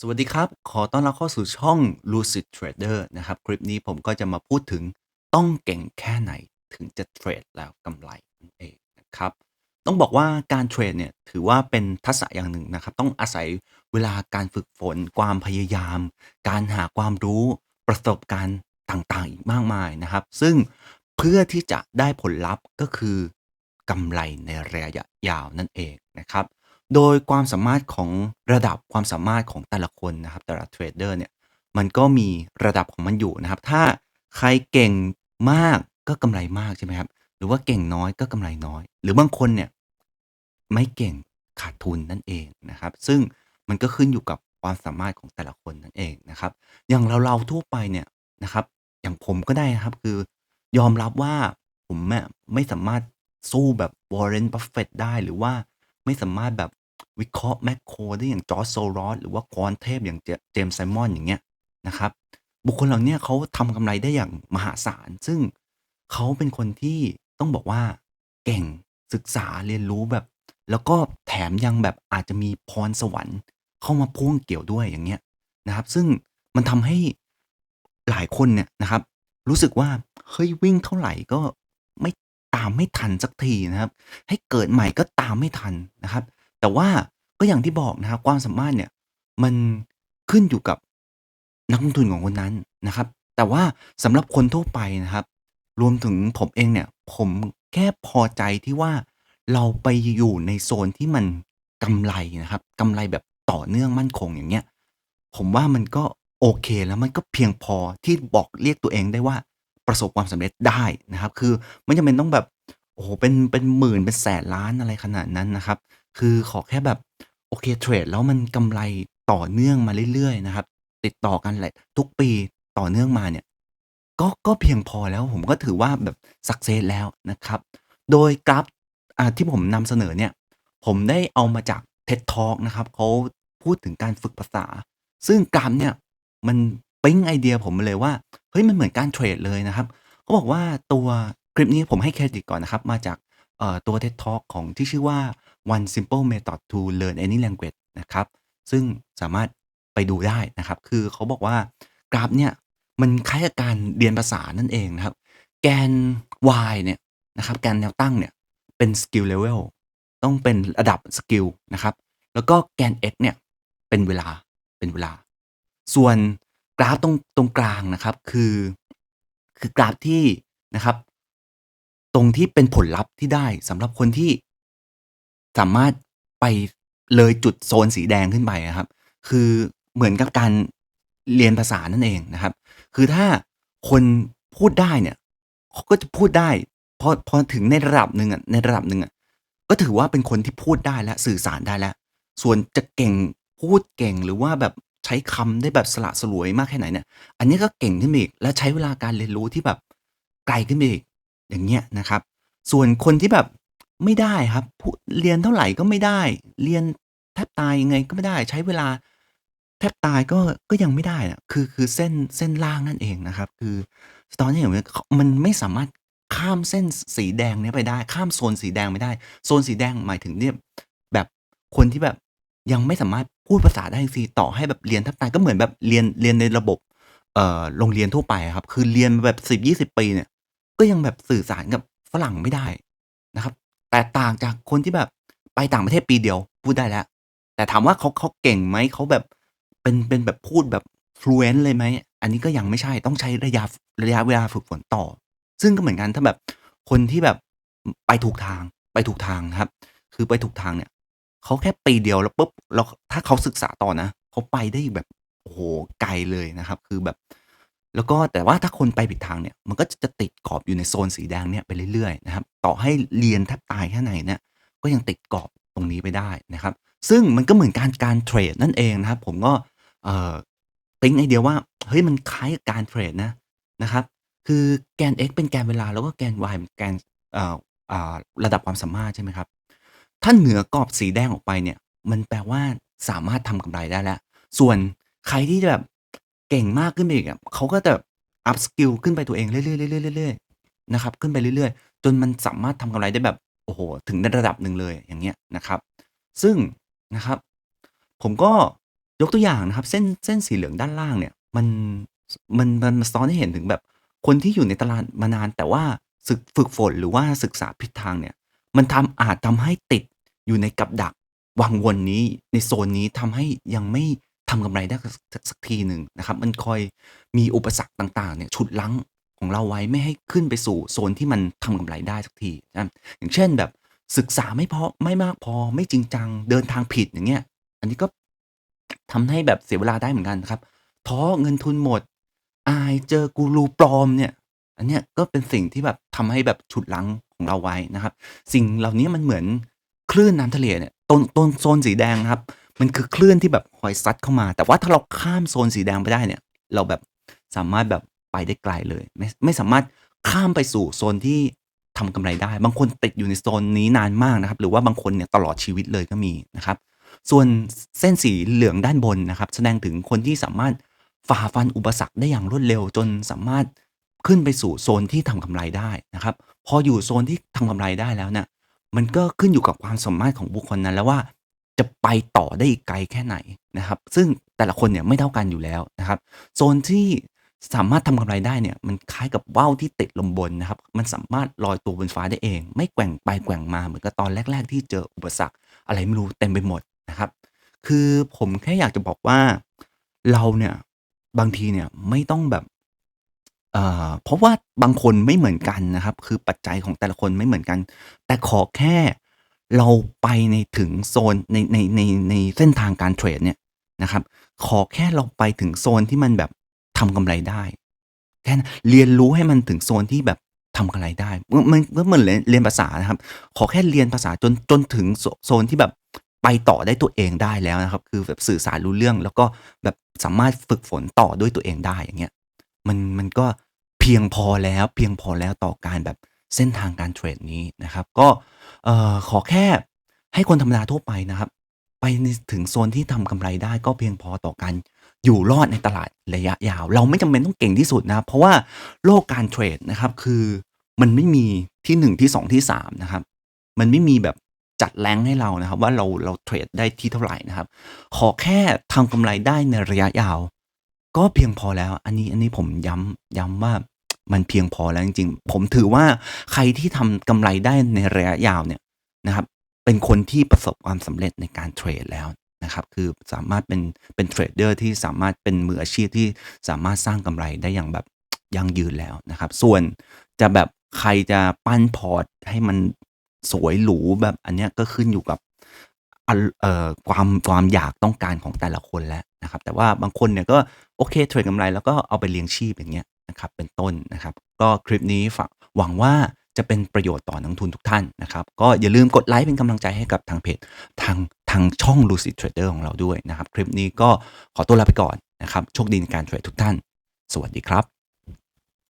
สวัสดีครับ ขอต้อนรับเข้าสู่ช่อง Lucid Trader นะครับ คลิปนี้ผมก็จะมาพูดถึงต้องเก่งแค่ไหนถึงจะเทรดแล้วกำไรนั่นเองนะครับ ต้องบอกว่าการเทรดเนี่ยถือว่าเป็นทักษะอย่างหนึ่งนะครับ ต้องอาศัยเวลาการฝึกฝน ความพยายาม การหาความรู้ประสบการณ์ต่างๆ อีกมากมายนะครับ ซึ่งเพื่อที่จะได้ผลลัพธ์ก็คือกำไรในระยะยาวนั่นเองนะครับ โดยความสามารถของระดับความสามารถของแต่ละคนนะครับ แต่ละเทรดเดอร์เนี่ยมันก็มีระดับของมันอยู่นะครับ ถ้าใครเก่งมากก็กำไรมากใช่ไหมครับ หรือว่าเก่งน้อยก็กำไรน้อย หรือบางคนเนี่ยไม่เก่งขาดทุนนั่นเองนะครับ ซึ่งมันก็ขึ้นอยู่กับความสามารถของแต่ละคนนั่นเองนะครับ อย่างเราๆทั่วไปเนี่ยนะครับ อย่างผมก็ได้นะครับคือยอมรับว่าผมอะไม่สามารถสู้แบบ Warren Buffett ได้หรือว่าไม่สามารถแบบ วิเคราะห์แมคโครได้อย่างจอร์จโซรอสหรือว่ากรเทพอย่างเจมส์ไซมอนอย่างเงี้ยนะครับ บุคคลเหล่านี้เขาทำกำไรได้อย่างมหาศาล ซึ่งเขาเป็นคนที่ต้องบอกว่าเก่งศึกษาเรียนรู้แบบ แล้วก็แถมยังแบบอาจจะมีพรสวรรค์ เข้ามาพ่วงเกี่ยวด้วยอย่างเงี้ยนะครับ ซึ่งมันทำให้หลายคนเนี่ยนะครับ รู้สึกว่าเฮ้ยวิ่งเท่าไหร่ก็ไม่ตามไม่ทันสักทีนะครับ ให้เกิดใหม่ก็ตามไม่ทันนะครับ แต่ว่าก็อย่างที่บอกนะครับความสามารถเนี่ยมันขึ้นอยู่กับนักลงทุนของคนนั้นนะครับ แต่ว่าสำหรับคนทั่วไปนะครับ รวมถึงผมเองเนี่ยผมแค่พอใจที่ว่าเราไปอยู่ในโซนที่มันกำไรนะครับกำไรแบบต่อเนื่องมั่นคงอย่างเงี้ยผมว่ามันก็โอเคแล้วมันก็เพียงพอที่บอกเรียกตัวเองได้ว่าประสบความสำเร็จได้นะครับ คือไม่จำเป็นต้องแบบโอ้โหเป็นเป็นหมื่นเป็นแสนล้านอะไรขนาดนั้นนะครับ คือขอแค่แบบ โอเคเทรดแล้วมันกำไรต่อเนื่องมาเรื่อยๆนะครับ ติดต่อกันแหละทุกปีต่อเนื่องมาเนี่ย ก็ก็เพียงพอแล้วผมก็ถือว่าแบบสักเซสแล้วนะครับ โดยกราฟที่ผมนำเสนอเนี่ย ผมได้เอามาจาก TED Talk นะครับเขาพูดถึงการฝึกภาษา ซึ่งกราฟเนี่ยมันปิ๊งไอเดียผมมาเลยว่าเฮ้ยมันเหมือนการเทรดเลยนะครับเขาบอกว่าตัวคลิปนี้ผมให้เครดิตก่อนนะครับ มาจากตัว TED Talk ของที่ชื่อว่า One Simple Method to Learn Any Language นะครับ ซึ่งสามารถไปดูได้นะครับ คือเขาบอกว่ากราฟเนี่ย มันคล้ายกับการเรียนภาษานั่นเองนะครับ แกน y เนี่ยนะครับ แกนแนวตั้งเนี่ย เป็น skill level ต้องเป็นระดับสกิลนะครับ แล้วก็แกน x เนี่ย เป็นเวลา เป็นเวลา ส่วนกราฟตรงตรงกลางนะครับ คือ คือกราฟที่นะครับ ตรงที่เป็นผลลัพธ์ที่ได้สำหรับคนที่ สามารถไปเลยจุดโซนสีแดงขึ้นไปอะครับ คือเหมือนกับการเรียนภาษานั่นเองนะครับ คือถ้าคนพูดได้เนี่ยเขาก็จะพูดได้พอพอถึงในระดับหนึ่งอะในระดับหนึ่งอะก็ถือว่าเป็นคนที่พูดได้แล้วสื่อสารได้แล้ว ส่วนจะเก่งพูดเก่งหรือว่าแบบใช้คำได้แบบสละสลวยมากแค่ไหนเนี่ย อันนี้ก็เก่งขึ้นไปอีก และใช้เวลาการเรียนรู้ที่แบบไกลขึ้นไปอีก อย่างเงี้ยนะครับ ส่วนคนที่แบบ ไม่ได้ครับ พูเรียนเท่าไหร่ก็ไม่ได้ เรียนแทบตายยังไงก็ไม่ได้ ใช้เวลาแทบตายก็ ก็ยังไม่ได้อะคือ คือเส้น เส้นล่างนั่นเองนะครับ คือตอนนี้อย่างเงี้ยมันไม่สามารถข้ามเส้นสีแดงเนี้ยไปได้ ข้ามโซนสีแดงไม่ได้ โซนสีแดงหมายถึงเนี่ยแบบคนที่แบบยังไม่สามารถพูดภาษาได้สิต่อให้แบบเรียนแทบตายก็เหมือนแบบเรียน เรียนในระบบ เอ่อ โรงเรียนทั่วไปครับ คือเรียนมาแบบ10-20ปีเนี่ย ก็ยังแบบสื่อสารกับฝรั่งไม่ได้นะครับ แตกต่างจากคนที่แบบไปต่างประเทศปีเดียวพูดได้แล้ว แต่ถามว่าเขาเขาเก่งไหมเขาแบบเป็นเป็นแบบพูดแบบ fluent เลยไหม อันนี้ก็ยังไม่ใช่ต้องใช้ระยะระยะเวลาฝึกฝนต่อ ซึ่งก็เหมือนกันถ้าแบบคนที่แบบไปถูกทางไปถูกทางครับ คือไปถูกทางเนี่ยเขาแค่ปีเดียวแล้วปุ๊บแล้วถ้าเขาศึกษาต่อนะเขาไปได้แบบโอ้โหไกลเลยนะครับ คือแบบ แล้วก็แต่ว่าถ้าคนไปผิดทางเนี่ยมันก็จะติดกรอบอยู่ในโซนสีแดงเนี่ยไปเรื่อยๆนะครับต่อให้เรียนแทบตายแค่ไหนเนี่ยก็ยังติดกรอบตรงนี้ไปได้นะครับ ซึ่งมันก็เหมือนการการเทรดนั่นเองนะครับ ผมก็เอ่อปิ๊งไอเดียว่าเฮ้ยมันคล้ายกับการเทรดนะนะครับ คือแกน x เป็นแกนเวลาแล้วก็แกน y เป็นแกนเอ่ออ่าระดับความสามารถใช่ไหมครับถ้าเหนือกรอบสีแดงออกไปเนี่ย มันแปลว่าสามารถทำกำไรได้แล้ว ส่วนใครที่แบบ เก่งมากขึ้นไปอีกอะเขาก็จะ up skill ขึ้นไปตัวเองเรื่อยๆๆๆเรื่อยๆนะครับ ขึ้นไปเรื่อยๆ จนมันสามารถทำกำไรได้แบบโอ้โฮถึงในระดับหนึ่งเลยอย่างเงี้ยนะครับ ซึ่งนะครับ ผมก็ยกตัวอย่างนะครับ เส้นเส้นสีเหลืองด้านล่างเนี่ย มันมันมันซ้อนให้เห็นถึงแบบคนที่อยู่ในตลาดมานาน แต่ว่าสึกฝึกฝนหรือว่าศึกษาผิดทางเนี่ย มันทำอาจทำให้ติดอยู่ในกับดักวังวนนี้ในโซนนี้ทำให้ยังไม่ ทำกำไรได้สักทีหนึ่งนะครับ มันคอยมีอุปสรรคต่างๆเนี่ยฉุดรั้งของเราไว้ไม่ให้ขึ้นไปสู่โซนที่มันทำกำไรได้สักทีนะอย่างเช่นแบบศึกษาไม่พอไม่มากพอไม่จริงจังเดินทางผิดอย่างเงี้ย อันนี้ก็ทำให้แบบเสียเวลาได้เหมือนกันครับท้อเงินทุนหมด อายเจอกูรูปลอมเนี่ย อันเนี้ยก็เป็นสิ่งที่แบบทำให้แบบฉุดรั้งของเราไว้นะครับ สิ่งเหล่านี้มันเหมือนคลื่นน้ำทะเลเนี่ยตรงตรงโซนสีแดงครับ มันคือคลื่นที่แบบคอยซัดเข้ามา แต่ว่าถ้าเราข้ามโซนสีแดงไปได้เนี่ย เราแบบสามารถแบบไปได้ไกลเลย ไม่ไม่สามารถข้ามไปสู่โซนที่ทำกำไรได้ บางคนติดอยู่ในโซนนี้นานมากนะครับ หรือว่าบางคนเนี่ยตลอดชีวิตเลยก็มีนะครับ ส่วนเส้นสีเหลืองด้านบนนะครับ แสดงถึงคนที่สามารถฝ่าฟันอุปสรรคได้อย่างรวดเร็ว จนสามารถขึ้นไปสู่โซนที่ทำกำไรได้นะครับ พออยู่โซนที่ทำกำไรได้แล้วเนี่ยมันก็ขึ้นอยู่กับความสามารถของบุคคลนั้นแล้วว่า จะไปต่อได้อีกไกลแค่ไหนนะครับ ซึ่งแต่ละคนเนี่ยไม่เท่ากันอยู่แล้วนะครับ โซนที่สามารถทำกำไรได้เนี่ยมันคล้ายกับว่าวที่ติดลมบนนะครับ มันสามารถลอยตัวบนฟ้าได้เอง ไม่แกว่งไปแกว่งมาเหมือนกับตอนแรก ๆ ที่เจออุปสรรคอะไรไม่รู้เต็มไปหมดนะครับ คือผมแค่อยากจะบอกว่าเราเนี่ยบางทีเนี่ยไม่ต้องแบบเอ่อเพราะว่าบางคนไม่เหมือนกันนะครับ คือปัจจัยของแต่ละคนไม่เหมือนกัน แต่ขอแค่ เราไปในถึงโซนในในในในเส้นทางการเทรดเนี่ยนะครับ ขอแค่เราไปถึงโซนที่มันแบบทำกำไรได้แค่นั้นเรียนรู้ให้มันถึงโซนที่แบบทำกำไรได้มมันเหมือนเรียนเรียนภาษานะครับ ขอแค่เรียนภาษาจนจนถึงโซโซนที่แบบไปต่อได้ตัวเองได้แล้วนะครับ คือแบบสื่อสารรู้เรื่อง แล้วก็แบบสามารถฝึกฝนต่อด้วยตัวเองได้อย่างเงี้ยมันมันก็เพียงพอแล้วเพียงพอแล้วต่อการแบบ เส้นทางการเทรดนี้นะครับ ก็ขอแค่ให้คนธรรมดาทั่วไปนะครับ ไปถึงโซนที่ทำกำไรได้ก็เพียงพอต่อการอยู่รอดในตลาดระยะยาว เราไม่จำเป็นต้องเก่งที่สุดนะ เพราะว่าโลกการเทรดนะครับคือมันไม่มีที่ 1 ที่ 2 ที่ 3 นะครับ มันไม่มีแบบจัด rank ให้เรานะครับ ว่าเราเราเทรดได้ที่เท่าไหร่นะครับ ขอแค่ทำกำไรได้ในระยะยาว ก็เพียงพอแล้ว อันนี้อันนี้ผมย้ำย้ำว่า มันเพียงพอแล้วจริงๆ ผมถือว่าใครที่ทำกำไรได้ในระยะยาวเนี่ยนะครับ เป็นคนที่ประสบความสำเร็จในการเทรดแล้วนะครับ คือสามารถเป็นเป็นเทรดเดอร์ที่สามารถเป็นมืออาชีพที่สามารถสร้างกำไรได้อย่างแบบยั่งยืนแล้วนะครับ ส่วนจะแบบใครจะปั้นพอร์ตให้มันสวยหรูแบบอันเนี้ยก็ขึ้นอยู่กับอันเออความความอยากต้องการของแต่ละคนแล้วนะครับ แต่ว่าบางคนเนี่ยก็โอเคเทรดกำไรแล้วก็เอาไปเลี้ยงชีพอย่างเงี้ย นะครับเป็นต้นนะครับ ก็คลิปนี้ฝากหวังว่าจะเป็นประโยชน์ต่อนักทุนทุกท่านนะครับ ก็อย่าลืมกดไลค์เป็นกำลังใจให้กับทางเพจทางทางช่อง Lucid Trader ของเราด้วยนะครับ คลิปนี้ก็ขอตัวลาไปก่อนนะครับโชคดีในการเทรดทุกท่าน สวัสดีครับ